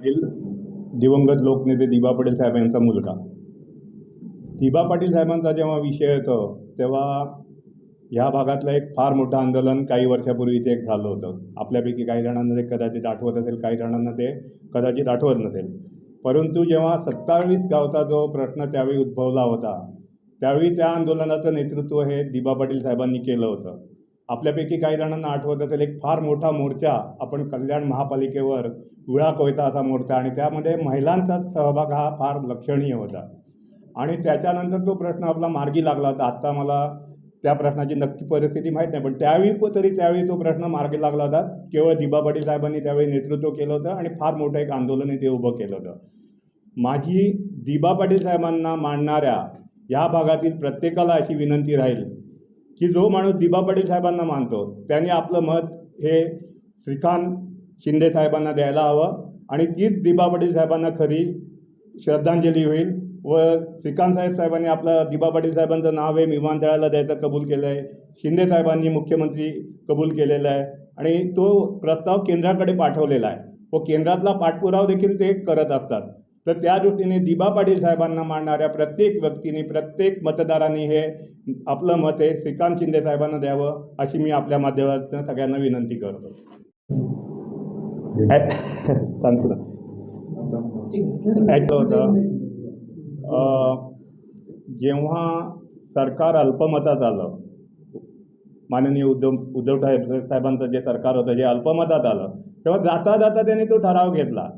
पाटील दिवंगत लोकनेते दिबा पाटील साहेब यांचा मुलगा. दिबा पाटील साहेबांचा जेव्हा विषय येतो तेव्हा ह्या भागातलं एक फार मोठं आंदोलन काही वर्षापूर्वी इथे एक झालं होतं. आपल्यापैकी काही जणांना ते कदाचित आठवत असेल काही जणांना ते कदाचित आठवत नसेल. परंतु जेव्हा सत्तावीस गावचा जो प्रश्न त्यावेळी उद्भवला होता त्यावेळी त्या आंदोलनाचं नेतृत्व हे दिबा पाटील साहेबांनी केलं होतं. आपल्यापैकी काही जणांना आठवत असेल एक फार मोठा मोर्चा आपण कल्याण महापालिकेवर विळा कोयता असा मोर्चा आणि त्यामध्ये महिलांचा सहभाग हा फार लक्षणीय होता. आणि त्याच्यानंतर तो प्रश्न आपला मार्गी लागला होता. आत्ता मला त्या प्रश्नाची नक्की परिस्थिती माहीत नाही पण त्यावेळी तरी त्यावेळी तो प्रश्न मार्गी लागला होता. केवळ दिबा पाटील साहेबांनी त्यावेळी नेतृत्व केलं होतं आणि फार मोठं एक आंदोलन ते उभं केलं होतं. माझी दिबा पाटील साहेबांना मांडणाऱ्या या भागातील प्रत्येकाला अशी विनंती राहील की जो माणूस दिबा पाटील साहेबांना मानतो त्याने आपलं मत हे श्रीकांत शिंदे साहेबांना द्यायला हवं आणि तीच दिबा पाटील साहेबांना खरी श्रद्धांजली होईल व श्रीकांत साहेब साहेबांनी आपलं दिबा पाटील साहेबांचं नाव हे विमानतळाला द्यायचं कबूल केलं आहे शिंदे साहेबांनी मुख्यमंत्री कबूल केलेला आहे आणि तो प्रस्ताव केंद्राकडे पाठवलेला आहे. व केंद्रातला पाठपुरावा देखील ते करत असतात. तर त्या दृष्टीने दिबा पाटील साहेबांना मानणाऱ्या प्रत्येक व्यक्तीने प्रत्येक मतदारांनी हे आपलं मत हे श्रीकांत शिंदे साहेबांना द्यावं अशी मी आपल्या माध्यमातून सगळ्यांना विनंती करतो. सांगतो ना ऐकलं होतं. जेव्हा सरकार अल्पमतात आलं माननीय उद्धव उद्धव साहेब साहेबांचं जे सरकार होतं जे अल्पमतात आलं तेव्हा जाता जाता त्यांनी तो ठराव घेतला.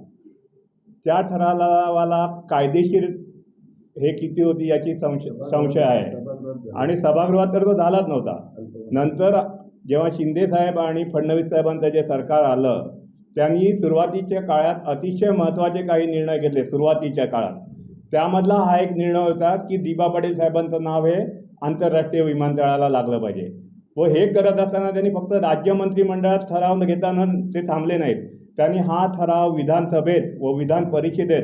त्या ठरावाला कायदेशीर हे किती होती याची संशय संशय आहे. आणि सभागृहात तर तो झालाच नव्हता. नंतर जेव्हा शिंदे साहेब आणि फडणवीस साहेबांचं जे सरकार आलं त्यांनी सुरुवातीच्या काळात अतिशय महत्त्वाचे काही निर्णय घेतले सुरुवातीच्या काळात. त्यामधला हा एक निर्णय होता की दिबा पाटील साहेबांचं नाव हे आंतरराष्ट्रीय विमानतळाला लागलं पाहिजे. व हे करत असताना त्यांनी फक्त राज्य मंत्रिमंडळात ठराव घेताना ते थांबले नाहीत. त्यांनी हा ठराव विधानसभेत व विधान परिषदेत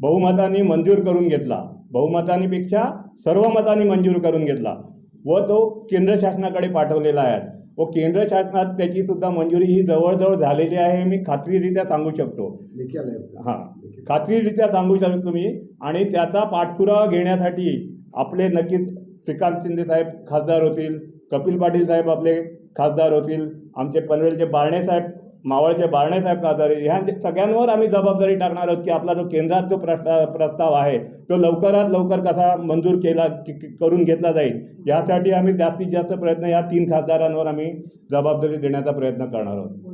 बहुमताने मंजूर करून घेतला. बहुमतांपेक्षा सर्व मतांनी मंजूर करून घेतला व तो केंद्र शासनाकडे पाठवलेला आहे. व केंद्र शासनात त्याची सुद्धा मंजुरी ही जवळजवळ झालेली आहे मी खात्रीरित्या सांगू शकतो. हां खात्रीरित्या सांगू शकतो तुम्ही. आणि त्याचा पाठपुरावा घेण्यासाठी आपले नक्कीच श्रीकांत शिंदे साहेब खासदार होतील कपिल पाटील साहेब आपले खासदार होतील आमचे पनवेलचे बारणे साहेब मावळचे बारणेसाहेब साहेब ह्या सगळ्यांवर आम्ही जबाबदारी टाकणार आहोत की आपला जो केंद्रात जो प्रस्ताव प्रस्ताव आहे तो लवकरात लवकर कसा मंजूर केला करून घेतला जाईल यासाठी आम्ही जास्तीत जास्त प्रयत्न या तीन खासदारांवर आम्ही जबाबदारी देण्याचा प्रयत्न करणार आहोत.